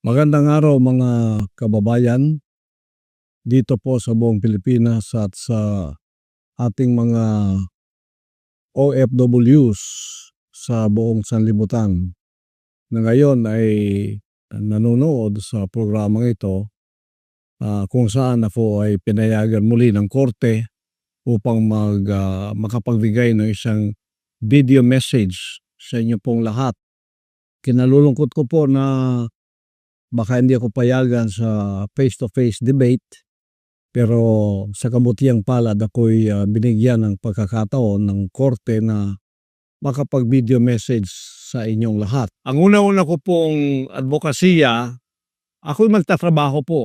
Magandang araw mga kababayan dito po sa buong Pilipinas at sa ating mga OFWs sa buong sanlibutan na ngayon ay nanonood sa programang ito ah, kung saan ako ay pinayagan muli ng korte upang mag, ah, makapagbigay ng isang video message sa inyo pong lahat. Kinalulungkot ko po na baka hindi ako payagan sa face-to-face debate pero sa kabutiang palad ako'y ah, binigyan ng pagkakataon ng korte na makapag-video message sa inyong lahat. Ang una-una ko pong advokasya, ako'y magtatrabaho po.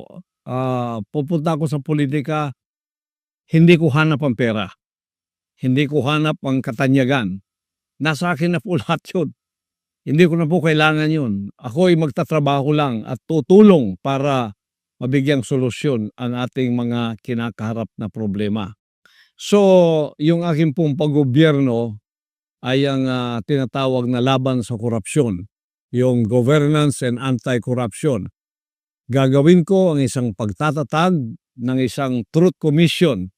Ah, pupunta ako sa politika, hindi ko hanap ang pera. Hindi ko hanap ang katanyagan. Nasa akin na po lahat yun. Hindi ko na po kailangan yun. Ako ay magtatrabaho lang at tutulong para mabigyang solusyon ang ating mga kinakaharap na problema. So, yung aking pong paggobyerno ay ang ah, tinatawag na laban sa korupsyon, yung governance and anti-corruption. Gagawin ko ang isang pagtatatag ng isang truth commission.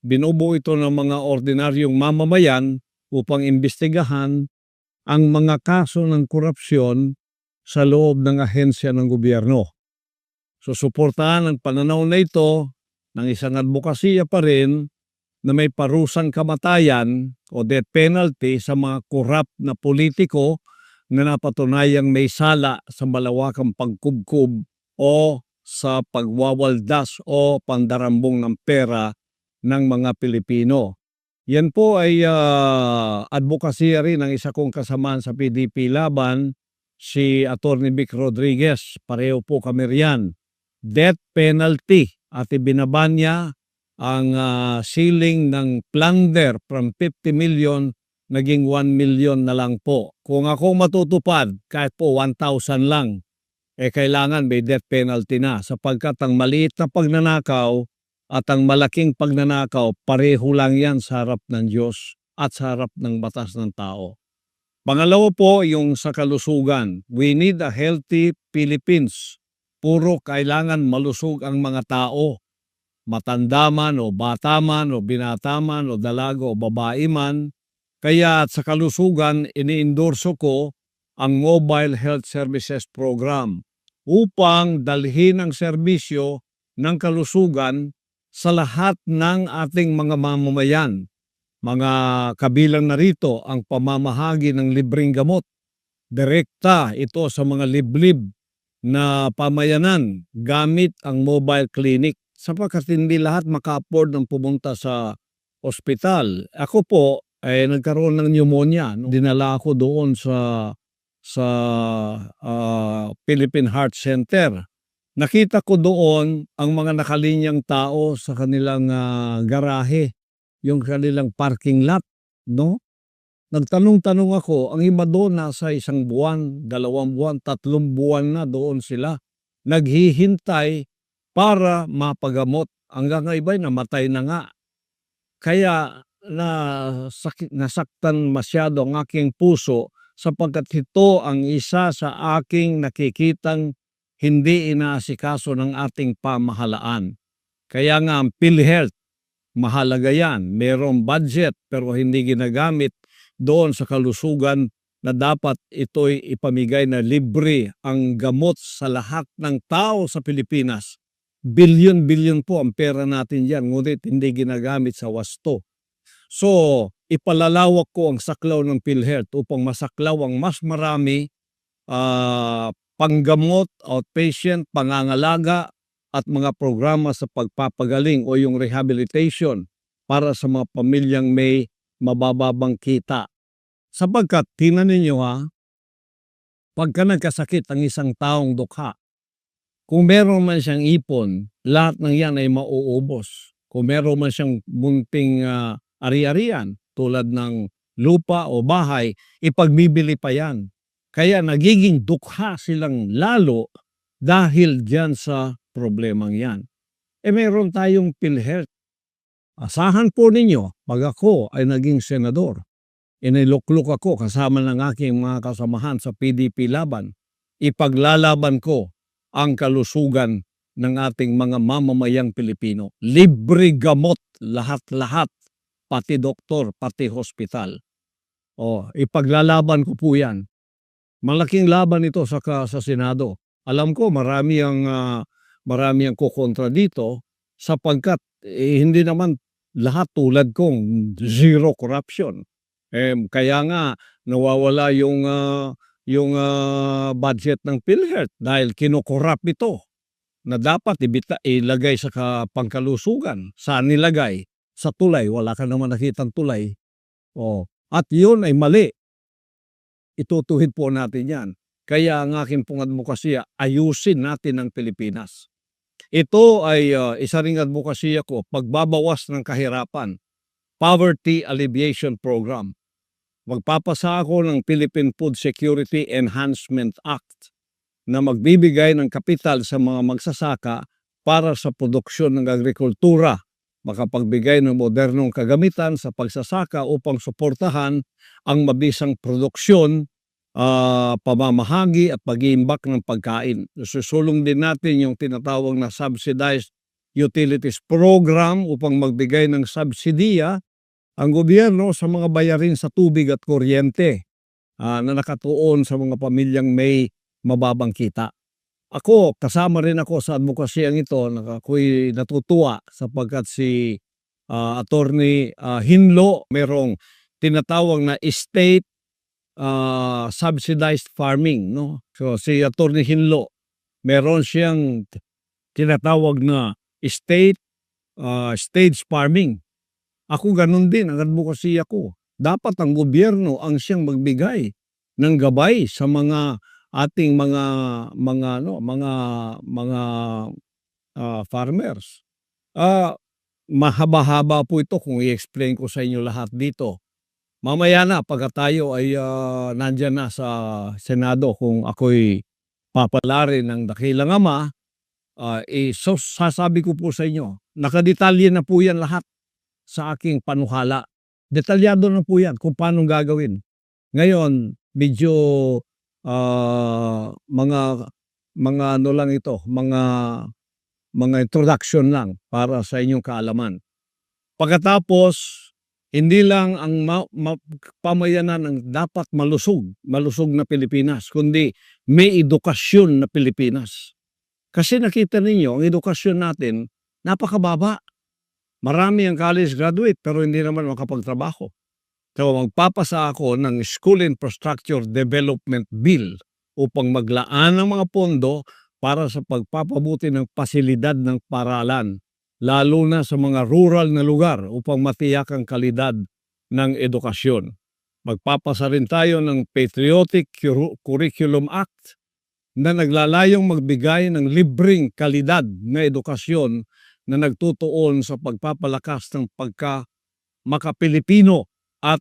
Binubuo ito ng mga ordinaryong mamamayan upang imbestigahan ang mga kaso ng korupsyon sa loob ng ahensya ng gobyerno. So suportahan ang pananaw na ito ng isang advokasya pa rin na may parusang kamatayan o death penalty sa mga korap na politiko na napatunayang may sala sa malawakang pagkubkub o sa pagwawaldas o pandarambong ng pera ng mga Pilipino. Yan po ay uh, advokasya rin ng isa kong kasamaan sa PDP Laban, si Atty. Vic Rodriguez. Pareho po kami riyan. Death penalty at ibinaban niya ang ah, ceiling ng plunder from 50 million naging 1 million na lang po. Kung ako matutupad, kahit po 1,000 lang, eh kailangan may death penalty na sapagkat ang maliit na pagnanakaw at ang malaking pagnanakaw, pareho lang yan sa harap ng Diyos at sa harap ng batas ng tao. Pangalawa po, yung sa kalusugan. We need a healthy Philippines. Puro kailangan malusog ang mga tao. Matanda man o bata man o binata man o dalago o babae man. Kaya sa kalusugan, iniendorso ko ang Mobile Health Services Program upang dalhin ang serbisyo ng kalusugan sa lahat ng ating mga mamamayan. Mga kabilang na rito ang pamamahagi ng libreng gamot. Direkta ito sa mga liblib na pamayanan gamit ang mobile clinic sapagkat hindi lahat maka-afford ng pumunta sa ospital. Ako po ay nagkaroon ng pneumonia. Dinala ako doon sa sa ah, Philippine Heart Center. Nakita ko doon ang mga nakalinyang tao sa kanilang ah, garahe, yung kanilang parking lot, no? Nagtanong-tanong ako, ang iba doon nasa isang buwan, dalawang buwan, tatlong buwan na doon sila. Naghihintay para mapagamot. Hanggang iba'y namatay na nga. Kaya na sakit, nasaktan masyado ang aking puso sapagkat ito ang isa sa aking nakikitang hindi inaasikaso ng ating pamahalaan. Kaya nga ang PhilHealth, mahalaga yan. Merong budget pero hindi ginagamit doon sa kalusugan na dapat ito'y ipamigay na libre ang gamot sa lahat ng tao sa Pilipinas. Bilyon-bilyon po ang pera natin yan, ngunit hindi ginagamit sa wasto. So, ipalalawak ko ang saklaw ng PhilHealth upang masaklaw ang mas marami ah, panggamot, outpatient, pangangalaga at mga programa sa pagpapagaling o yung rehabilitation para sa mga pamilyang may mabababang kita. Sapagkat, tingnan ninyo ha, pagka nagkasakit ang isang taong dukha, kung meron man siyang ipon, lahat ng yan ay mauubos. Kung meron man siyang munting ah, ari-arian tulad ng lupa o bahay, ipagbibili pa yan. Kaya nagiging dukha silang lalo dahil diyan sa problemang yan. E meron tayong PhilHealth. Asahan po ninyo, pag ako ay naging senador, inilukluk ako kasama ng aking mga kasamahan sa PDP laban, ipaglalaban ko ang kalusugan ng ating mga mamamayang Pilipino. Libre gamot lahat-lahat, pati doktor, pati hospital. O, ipaglalaban ko po yan. Malaking laban ito sa, sa Senado. Alam ko marami ang ah, marami ang kukontra dito sapagkat eh, hindi naman lahat tulad kong zero corruption. Eh, kaya nga nawawala yung ah, yung ah, budget ng PhilHealth dahil kinokorap ito na dapat ibita, ilagay sa ka- pangkalusugan. Saan nilagay? Sa tulay. Wala ka naman nakitang tulay. Oh. At yun ay mali. Itutuhid po natin yan. Kaya ang aking pong advokasya, ayusin natin ang Pilipinas. Ito ay ah, isa ring advokasya ko, pagbabawas ng kahirapan. Poverty Alleviation Program. Magpapasa ako ng Philippine Food Security Enhancement Act na magbibigay ng kapital sa mga magsasaka para sa produksyon ng agrikultura, makapagbigay ng modernong kagamitan sa pagsasaka upang suportahan ang mabisang produksyon, ah, pamamahagi at pag-iimbak ng pagkain. Susulong din natin yung tinatawag na subsidized utilities program upang magbigay ng subsidiya ang gobyerno sa mga bayarin sa tubig at kuryente ah, na nakatuon sa mga pamilyang may mababang kita. Ako, kasama rin ako sa advokasyang ito, ako'y natutuwa sapagkat si ah, Attorney ah, Hinlo merong tinatawag na estate ah, subsidized farming. No? So si Attorney Hinlo, meron siyang tinatawag na estate ah, stage farming. Ako ganun din, ang advocacy ako. Dapat ang gobyerno ang siyang magbigay ng gabay sa mga ating mga mga ano mga mga ah, farmers. Ah mahaba-haba po ito kung i-explain ko sa inyo lahat dito. Mamaya na pagka tayo ay ah, nandyan na sa Senado kung ako'y papalarin ng dakilang ama, ah, eh, so, sasabi ko po sa inyo, nakadetalye na po yan lahat sa aking panuhala. Detalyado na po yan kung paano gagawin. Ngayon, medyo ah, mga mga ano lang ito, mga mga introduction lang para sa inyong kaalaman. Pagkatapos, hindi lang ang ma- ma- pamayanan ang dapat malusog, malusog na Pilipinas, kundi may edukasyon na Pilipinas. Kasi nakita ninyo, ang edukasyon natin, napakababa. Marami ang college graduate pero hindi naman makapagtrabaho. So magpapasa ako ng School Infrastructure Development Bill upang maglaan ng mga pondo para sa pagpapabuti ng pasilidad ng paralan, lalo na sa mga rural na lugar upang matiyak ang kalidad ng edukasyon. Magpapasa rin tayo ng Patriotic Curriculum Act na naglalayong magbigay ng libreng kalidad na edukasyon na nagtutuon sa pagpapalakas ng pagka makapilipino at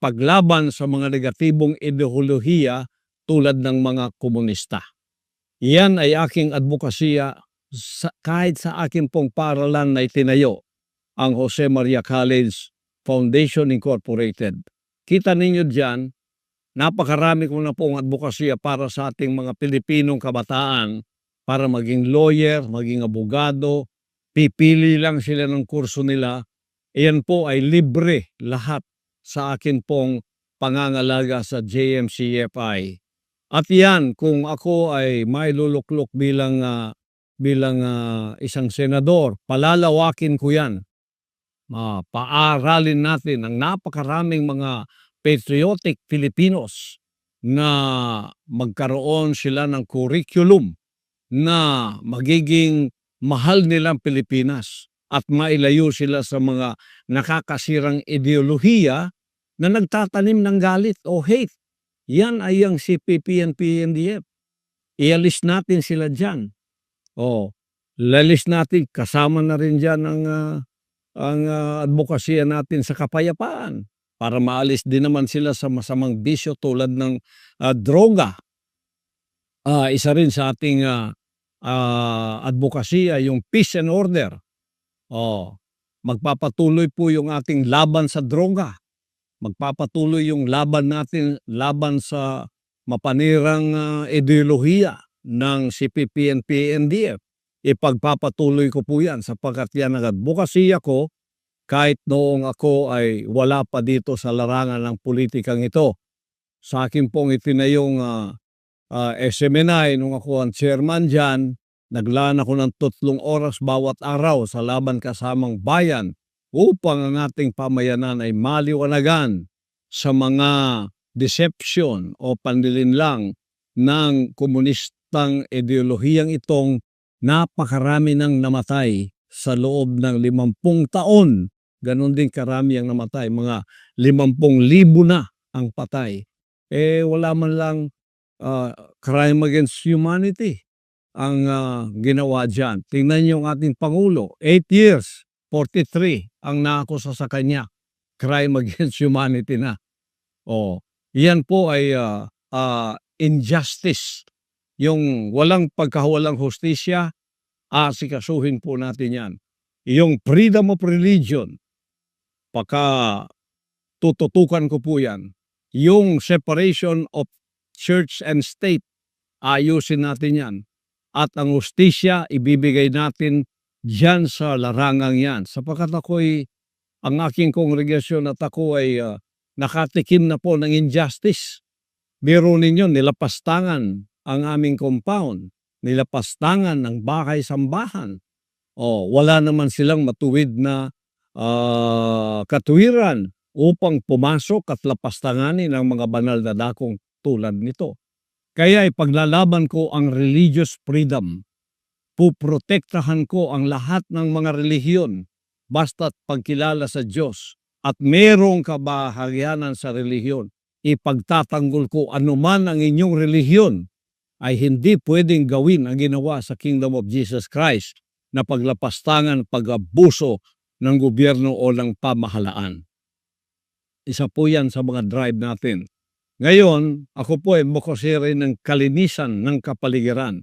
paglaban sa mga negatibong ideolohiya tulad ng mga komunista. Yan ay aking advokasya sa, kahit sa aking pong paralan na itinayo ang Jose Maria College Foundation Incorporated. Kita ninyo dyan, napakarami ko na pong advokasya para sa ating mga Pilipinong kabataan para maging lawyer, maging abogado, pipili lang sila ng kurso nila. Iyan po ay libre lahat sa akin pong pangangalaga sa JMCFI. At yan, kung ako ay may luluklok bilang ah, bilang ah, isang senador, palalawakin ko yan. Ah, paaralin natin ang napakaraming mga patriotic Filipinos na magkaroon sila ng curriculum na magiging mahal nilang Pilipinas at mailayo sila sa mga nakakasirang ideolohiya na nagtatanim ng galit o hate. Yan ay ang CPP and PNDF. Ialis natin sila dyan. O, lalis natin, kasama na rin dyan ang, ah, ang ah, advokasya natin sa kapayapaan para maalis din naman sila sa masamang bisyo tulad ng ah, droga. Ah, isa rin sa ating ah, ah, advokasya yung peace and order. Oh, magpapatuloy po yung ating laban sa droga. Magpapatuloy yung laban natin laban sa mapanirang ah, ideolohiya ng CPP and PNDF. Ipagpapatuloy ko po yan sapagkat yan ang advokasya ko kahit noong ako ay wala pa dito sa larangan ng politikang ito. Sa akin pong itinayong uh, uh, SMNI nung ako ang chairman dyan, naglaan ako ng tatlong oras bawat araw sa laban kasamang bayan upang ang ating pamayanan ay maliwanagan sa mga deception o panlilinlang ng komunistang ideolohiyang itong napakarami ng namatay sa loob ng limampung taon. Ganon din karami ang namatay. Mga limampung libo na ang patay. Eh wala man lang uh, crime against humanity ang uh, ginawa dyan. Tingnan niyo ang ating Pangulo. 8 years, 43 ang naakusa sa kanya. Crime against humanity na. Oh, yan po ay uh, uh, injustice. Yung walang pagkawalang hustisya, asikasuhin po natin yan. Yung freedom of religion, paka tututukan ko po yan. Yung separation of church and state, ayusin natin yan. At ang hustisya, ibibigay natin dyan sa larangang yan. Sapagkat ako'y, ang aking kongregasyon at ako ay uh, nakatikim na po ng injustice. Biro ninyo, nilapastangan ang aming compound. Nilapastangan ng bahay-sambahan. O, wala naman silang matuwid na uh, katuwiran upang pumasok at lapastanganin ang mga banal na dakong tulad nito. Kaya ipaglalaban ko ang religious freedom. Puprotektahan ko ang lahat ng mga relihiyon basta't pagkilala sa Diyos at merong kabahagyanan sa relihiyon. Ipagtatanggol ko anuman ang inyong relihiyon ay hindi pwedeng gawin ang ginawa sa Kingdom of Jesus Christ na paglapastangan, pag-abuso ng gobyerno o ng pamahalaan. Isa po yan sa mga drive natin. Ngayon, ako po ay mukosere ng kalinisan ng kapaligiran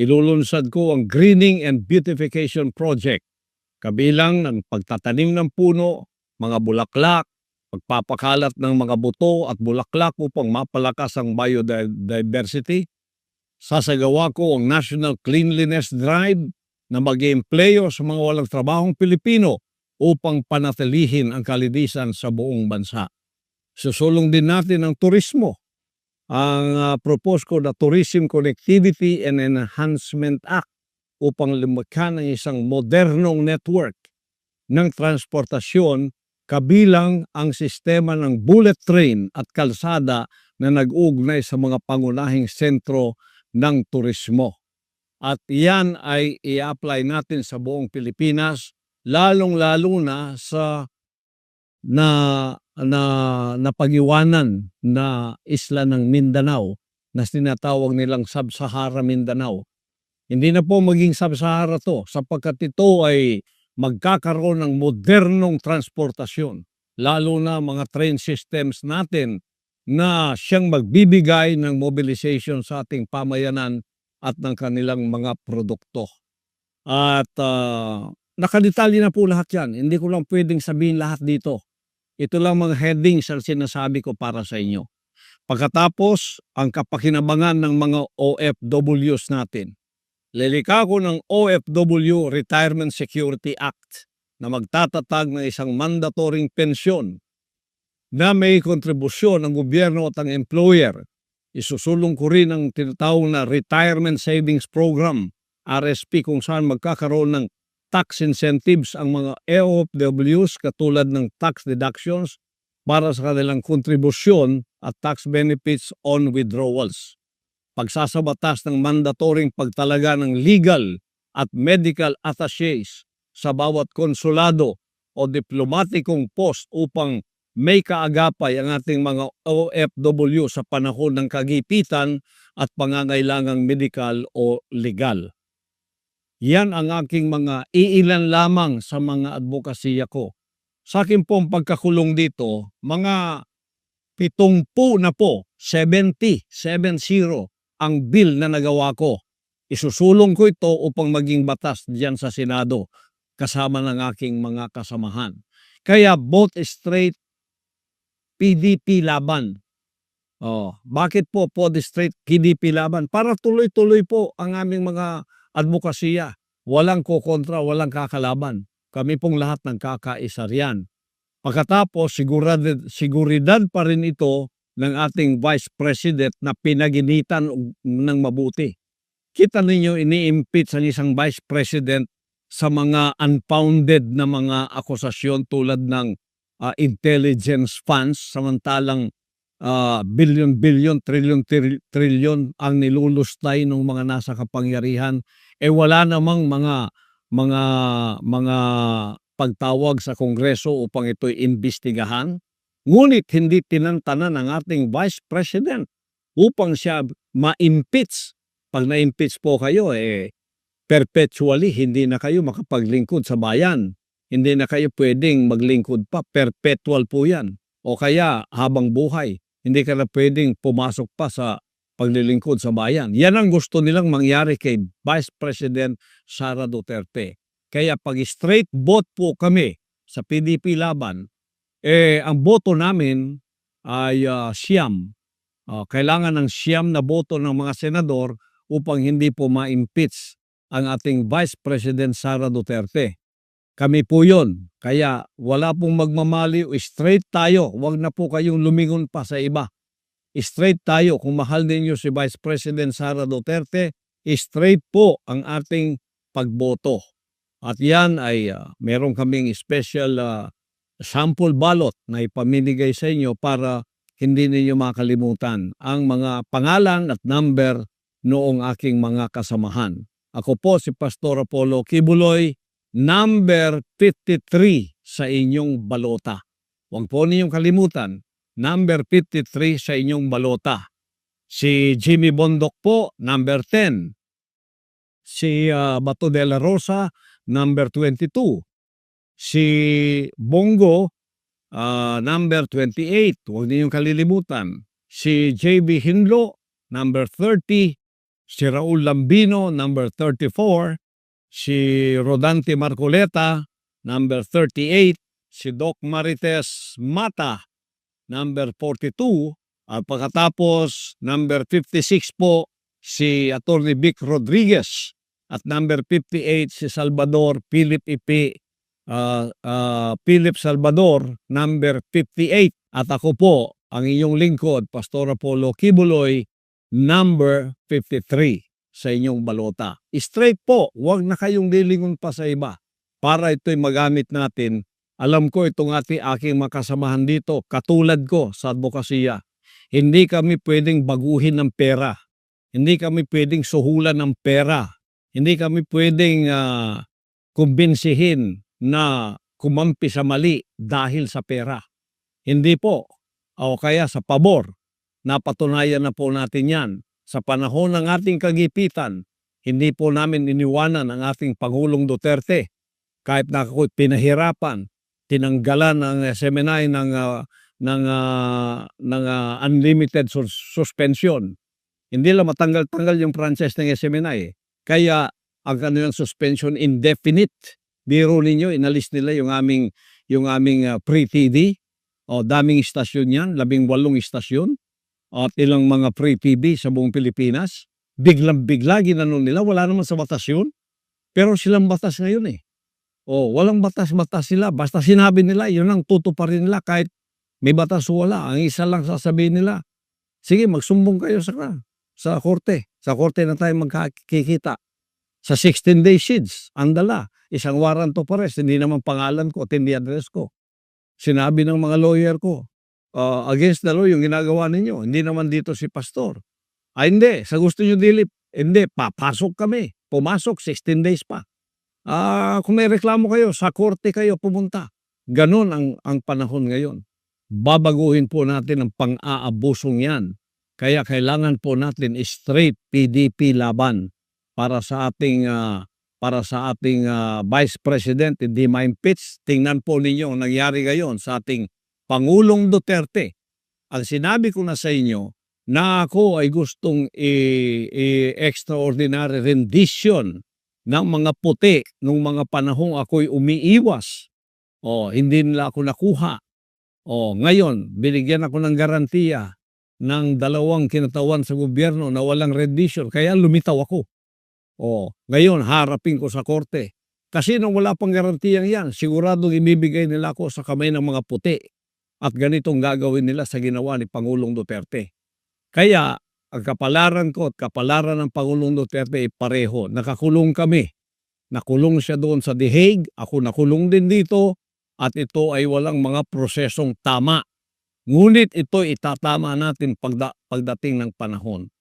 ilulunsad ko ang Greening and Beautification Project, kabilang ng pagtatanim ng puno, mga bulaklak, pagpapakalat ng mga buto at bulaklak upang mapalakas ang biodiversity. Sasagawa ko ang National Cleanliness Drive na mag playo sa mga walang trabahong Pilipino upang panatilihin ang kalinisan sa buong bansa. Susulong din natin ang turismo ang uh, propose ko na Tourism Connectivity and Enhancement Act upang lumikha ng isang modernong network ng transportasyon kabilang ang sistema ng bullet train at kalsada na nag-ugnay sa mga pangunahing sentro ng turismo. At yan ay i-apply natin sa buong Pilipinas, lalong-lalo na sa na na napag-iwanan na isla ng Mindanao na sinatawag nilang Sub-Sahara Mindanao. Hindi na po maging Sub-Sahara to sapagkat ito ay magkakaroon ng modernong transportasyon. Lalo na mga train systems natin na siyang magbibigay ng mobilization sa ating pamayanan at ng kanilang mga produkto. At uh, nakadetalye na po lahat yan. Hindi ko lang pwedeng sabihin lahat dito ito lang mga headings ang sinasabi ko para sa inyo. Pagkatapos, ang kapakinabangan ng mga OFWs natin. Lilika ko ng OFW Retirement Security Act na magtatatag ng isang mandatoring pensyon na may kontribusyon ng gobyerno at ang employer. Isusulong ko rin ang tinatawag na Retirement Savings Program, RSP, kung saan magkakaroon ng tax incentives ang mga EOFWs katulad ng tax deductions para sa kanilang kontribusyon at tax benefits on withdrawals. Pagsasabatas ng mandatoring pagtalaga ng legal at medical attaches sa bawat konsulado o diplomatikong post upang may kaagapay ang ating mga OFW sa panahon ng kagipitan at pangangailangang medical o legal. Yan ang aking mga iilan lamang sa mga advokasya ko. Sa akin pong pagkakulong dito, mga pitumpu na po, 70, 70 ang bill na nagawa ko. Isusulong ko ito upang maging batas diyan sa Senado kasama ng aking mga kasamahan. Kaya both straight PDP laban. Oh, bakit po po straight PDP laban? Para tuloy-tuloy po ang aming mga advokasya. Walang kokontra, walang kakalaban. Kami pong lahat ng kakaisa riyan. Pagkatapos, siguridad, siguridad pa rin ito ng ating Vice President na pinaginitan ng mabuti. Kita ninyo, ini-impeach ang isang Vice President sa mga unfounded na mga akusasyon tulad ng ah, intelligence funds samantalang ah, billion-billion, trillion-trillion ang nilulustay ng mga nasa kapangyarihan eh wala namang mga mga mga pagtawag sa Kongreso upang ito'y imbestigahan. Ngunit hindi tinantanan ng ating Vice President upang siya ma-impeach. Pag na-impeach po kayo, eh, perpetually hindi na kayo makapaglingkod sa bayan. Hindi na kayo pwedeng maglingkod pa. Perpetual po yan. O kaya habang buhay, hindi ka na pwedeng pumasok pa sa paglilingkod sa bayan. Yan ang gusto nilang mangyari kay Vice President Sara Duterte. Kaya pag straight vote po kami sa PDP laban, eh ang boto namin ay ah, siyam. Ah, kailangan ng siyam na boto ng mga senador upang hindi po ma-impeach ang ating Vice President Sara Duterte. Kami po yon. Kaya wala pong magmamaliw. Straight tayo. Huwag na po kayong lumingon pa sa iba. Straight tayo. Kung mahal ninyo si Vice President Sara Duterte, straight po ang ating pagboto. At yan ay ah, meron kaming special ah, sample ballot na ipamimigay sa inyo para hindi ninyo makalimutan ang mga pangalan at number noong aking mga kasamahan. Ako po si Pastor Apollo Kibuloy, number 53 sa inyong balota. Huwag po ninyong kalimutan, number 53 sa inyong balota. Si Jimmy Bondok po, number 10. Si ah, Bato de la Rosa, number 22. Si Bongo, ah, number 28. Huwag ninyong kalilimutan. Si JB Hinlo, number 30. Si Raul Lambino, number 34. Si Rodante Marcoleta, number 38. Si Doc Marites Mata, number 42. At pagkatapos, number 56 po, si Attorney Vic Rodriguez. At number 58, si Salvador Philip Ipi ah, ah, Philip Salvador, number 58. At ako po, ang inyong lingkod, Pastor Apollo Kibuloy, number 53 sa inyong balota. Straight po, huwag na kayong lilingon pa sa iba para ito'y magamit natin. Alam ko itong ating aking makasamahan dito, katulad ko sa advokasya. Hindi kami pwedeng baguhin ng pera. Hindi kami pwedeng suhulan ng pera. Hindi kami pwedeng ah, kumbinsihin na kumampi sa mali dahil sa pera. Hindi po. O kaya sa pabor. Napatunayan na po natin yan. Sa panahon ng ating kagipitan, hindi po namin iniwanan ang ating Pangulong Duterte. Kahit na ako'y pinahirapan, tinanggalan ng SMNI ng, ah, ng, ah, ng ah, unlimited sus- suspension. Hindi lang matanggal-tanggal yung franchise ng SMNI. eh. Kaya ang yung suspension indefinite. Biro ninyo, inalis nila yung aming, yung aming ah, pre-TD. O, daming istasyon yan, labing walong istasyon. At ilang mga pre-TB sa buong Pilipinas. Biglang-bigla, ginano nila, wala naman sa batas yun. Pero silang batas ngayon eh. O, walang batas-batas sila. Basta sinabi nila, yun ang tutuparin nila kahit may batas wala. Ang isa lang sasabihin nila, sige, magsumbong kayo sa, sa korte. Sa korte na tayo magkikita. Sa 16 day sheets, andala. Isang warrant of arrest, hindi naman pangalan ko at hindi address ko. Sinabi ng mga lawyer ko, uh, against the law yung ginagawa ninyo. Hindi naman dito si pastor. Ay hindi, sa gusto nyo dilip, hindi, papasok kami. Pumasok, 16 days pa. Ah, kung may reklamo kayo, sa korte kayo pumunta. Ganon ang, ang panahon ngayon. Babaguhin po natin ang pang-aabusong yan. Kaya kailangan po natin straight PDP laban para sa ating ah, para sa ating ah, Vice President hindi ma-impeach. Tingnan po ninyo ang nangyari ngayon sa ating Pangulong Duterte. Ang sinabi ko na sa inyo na ako ay gustong i- i- extraordinary rendition ng mga puti nung mga panahong ako'y umiiwas. O, hindi nila ako nakuha. O, ngayon, binigyan ako ng garantiya ng dalawang kinatawan sa gobyerno na walang rendition kaya lumitaw ako. O, ngayon harapin ko sa korte. Kasi nung wala pang garantiyang yan, sigurado ibibigay nila ako sa kamay ng mga puti. At ganitong gagawin nila sa ginawa ni Pangulong Duterte. Kaya ang kapalaran ko at kapalaran ng Pangulong Duterte ay pareho. Nakakulong kami. Nakulong siya doon sa The Hague, ako nakulong din dito at ito ay walang mga prosesong tama. Ngunit ito itatama natin pagda, pagdating ng panahon.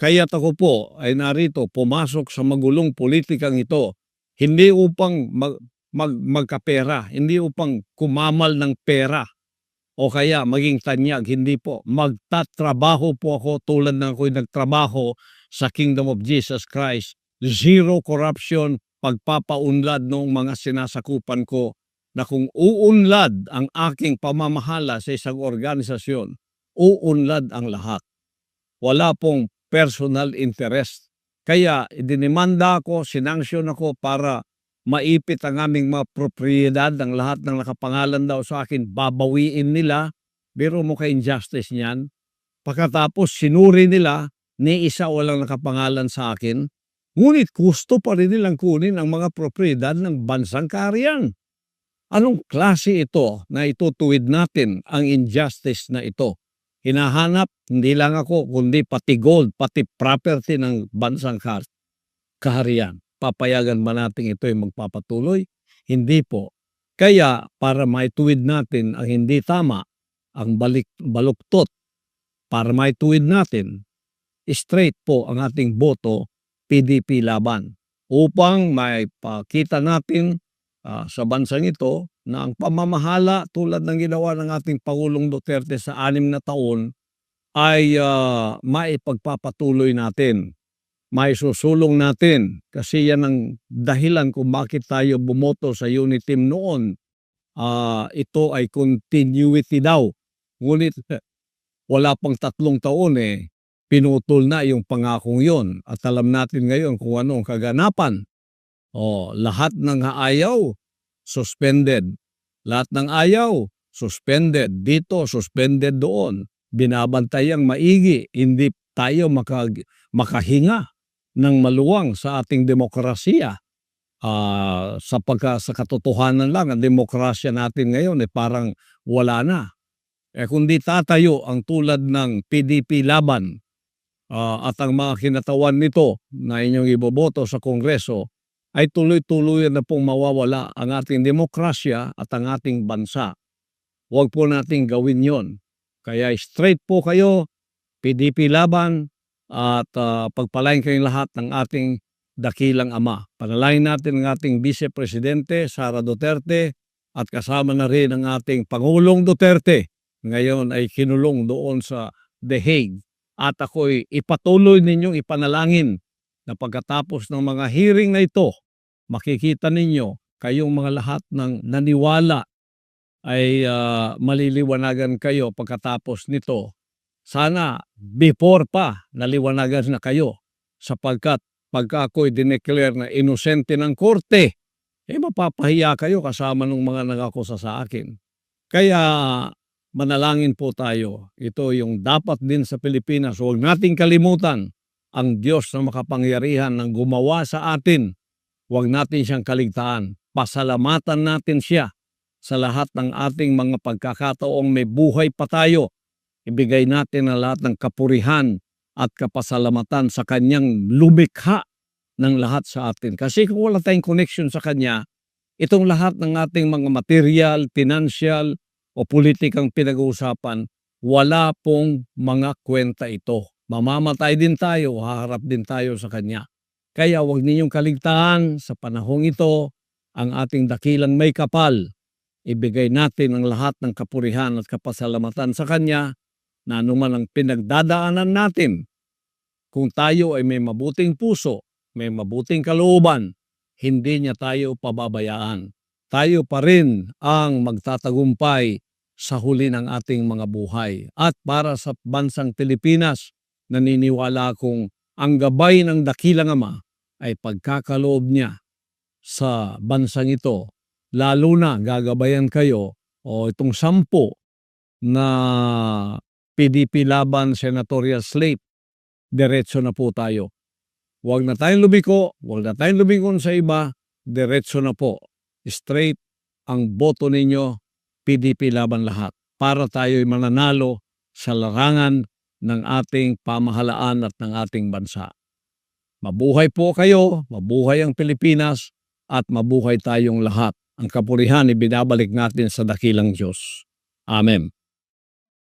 Kaya ako po ay narito pumasok sa magulong politikang ito hindi upang mag, mag, magkapera, hindi upang kumamal ng pera o kaya maging tanyag, hindi po. Magtatrabaho po ako tulad ng ako'y nagtrabaho sa Kingdom of Jesus Christ. Zero corruption, pagpapaunlad ng mga sinasakupan ko na kung uunlad ang aking pamamahala sa isang organisasyon, uunlad ang lahat. Wala pong personal interest. Kaya idinimanda ako, sinanksyon ako para maipit ang aming mga propriedad, ang lahat ng nakapangalan daw sa akin, babawiin nila. Pero mo ka-injustice niyan. Pagkatapos sinuri nila, ni isa walang nakapangalan sa akin. Ngunit gusto pa rin nilang kunin ang mga propriedad ng bansang kariyan. Anong klase ito na itutuwid natin ang injustice na ito? Hinahanap hindi lang ako kundi pati gold, pati property ng bansang kaharian. Papayagan ba natin ito ay magpapatuloy? Hindi po. Kaya para maituwid natin ang hindi tama, ang balik, baluktot, para maituwid natin, straight po ang ating boto PDP laban upang may pakita natin ah, sa bansang ito na ang pamamahala tulad ng ginawa ng ating Pangulong Duterte sa anim na taon ay ah, maipagpapatuloy natin. May susulong natin kasi yan ang dahilan kung bakit tayo bumoto sa unit team noon. Ah, ito ay continuity daw. Ngunit wala pang tatlong taon eh, pinutol na yung pangakong yon at alam natin ngayon kung ano ang kaganapan. Oh, lahat ng ayaw, suspended. Lahat ng ayaw, suspended. Dito, suspended doon. Binabantayang maigi, hindi tayo makag, makahinga ng maluwang sa ating demokrasya. Ah, sa pagka sa katotohanan lang, ang demokrasya natin ngayon ay parang wala na. Eh kung di tatayo ang tulad ng PDP laban ah, at ang mga kinatawan nito na inyong iboboto sa Kongreso, ay tuloy-tuloy na pong mawawala ang ating demokrasya at ang ating bansa. Huwag po nating gawin yon. Kaya straight po kayo, PDP laban, at ah, pagpalain kayong lahat ng ating dakilang ama. Panalangin natin ang ating Vice Presidente, Sara Duterte, at kasama na rin ang ating Pangulong Duterte. Ngayon ay kinulong doon sa The Hague. At ako'y ipatuloy ninyong ipanalangin na pagkatapos ng mga hearing na ito, makikita ninyo kayong mga lahat ng naniwala ay ah, maliliwanagan kayo pagkatapos nito. Sana before pa naliwanagan na kayo sapagkat pagka ako'y dineclare na inosente ng korte, eh mapapahiya kayo kasama ng mga nagakusa sa akin. Kaya manalangin po tayo. Ito yung dapat din sa Pilipinas. Huwag nating kalimutan ang Diyos na makapangyarihan ng gumawa sa atin. Huwag natin siyang kaligtaan. Pasalamatan natin siya sa lahat ng ating mga pagkakataong may buhay pa tayo. Ibigay natin ang lahat ng kapurihan at kapasalamatan sa kanyang lumikha ng lahat sa atin. Kasi kung wala tayong connection sa kanya, itong lahat ng ating mga material, financial, o politikang pinag-uusapan, wala pong mga kwenta ito. Mamamatay din tayo, haharap din tayo sa Kanya. Kaya huwag ninyong kaligtaan sa panahong ito ang ating dakilang may kapal. Ibigay natin ang lahat ng kapurihan at kapasalamatan sa Kanya na anuman ang pinagdadaanan natin. Kung tayo ay may mabuting puso, may mabuting kalooban, hindi niya tayo pababayaan tayo pa rin ang magtatagumpay sa huli ng ating mga buhay. At para sa bansang Pilipinas, naniniwala akong ang gabay ng dakilang ama ay pagkakaloob niya sa bansang ito. Lalo na gagabayan kayo o itong sampo na PDP laban senatorial slate. Diretso na po tayo. Huwag na tayong lumiko, huwag na tayong lumingon sa iba, diretso na po. Straight ang boto ninyo, PDP laban lahat. Para tayo'y mananalo sa larangan ng ating pamahalaan at ng ating bansa. Mabuhay po kayo, mabuhay ang Pilipinas, at mabuhay tayong lahat. Ang kapurihan ibinabalik natin sa dakilang Diyos. Amen.